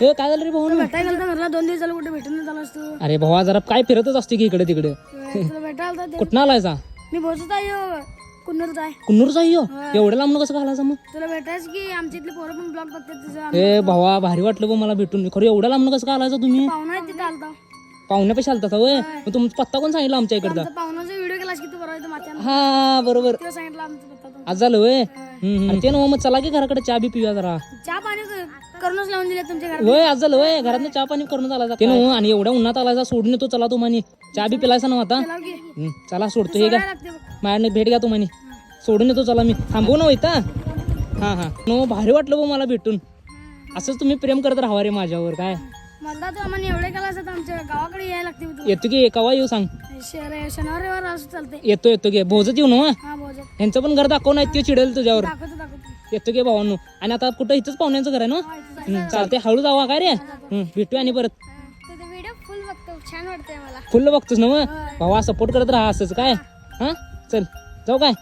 हे काय झालं रे भाऊ? भेटायला गेलता दोन दिवस झालं कुठे भेटून नाही झाला असतो. अरे भावा जरा काय फिरतच असते की इकडे तिकडे? तुला भेटायला आलता ते कुठं आलायचा? मी बोलत आहे कुन्नूरचा आहे. कुन्नूरचा यो एवढ्या लांब कसं घालायचं मग? तुला भेटायचं की आमच्या इथले पोरं पण ब्लॉग बघतात तुझं ए भावा भारी वाटलं बा मला भेटून. खरं एवढ्या लांब कसं घालायचं तुम्ही? पाहुणा आहे तिथे आलता. पाहुण्यापेक्षा आलता वय मग तुमचा पत्ता कोण सांगितलं आमच्या इकडचा? आमचा पाहुणाचा व्हिडिओ केलास की तू बरोबर इथं माथ्यानं हा बरोबर. सांगितलं आमचा पत्ता तो. आज झालं वय हम्म, हम्म. ते ना मग चला की घराकडे चहा बी पिऊया जरा. चहा पाणी करूनच लावून दिले तुमच्या घरात? वय आज झालं वय घरात चहा पाणी करून आला ते आणि एवढ्या उन्हात आलायचा सोडून येतो चला तुम्हाला चहा बी पिलायचा ना आता. लाव की. हम्म, चला सोडतो हे काय का लागते बघ माझ्याने भेट घ्या तुम्हाला सोडून येतो चला मी. थांबू ना होता हा हा. नो भारी वाटलं बा मला भेटून. असंच तुम्ही प्रेम करत राहा रे माझ्यावर काय? मला तू आम्हाला एवढे केला असं तर आमच्या गावाकडे यायला लागते बघ येतो की केव्हा येऊ सांग? शहर शनिवार रविवार असं चालते येतो येतो की. भोजत येऊ ना हा ह्यांचं पण घर दाखव नाही ते चिडेल तुझ्यावर. दाखवतो येतो की भावांनो? आणि आता कुठं इथंच पाहुण्यांचं घर आहे ना? चालते हळू जावा काय रे? भेटू आणि परत. व्हिडिओ फुल बघतो. छान वाटतंय मला. बघतोस ना मग? भावा सपोर्ट करत राहा असंच काय? हा? चल जाऊ काय?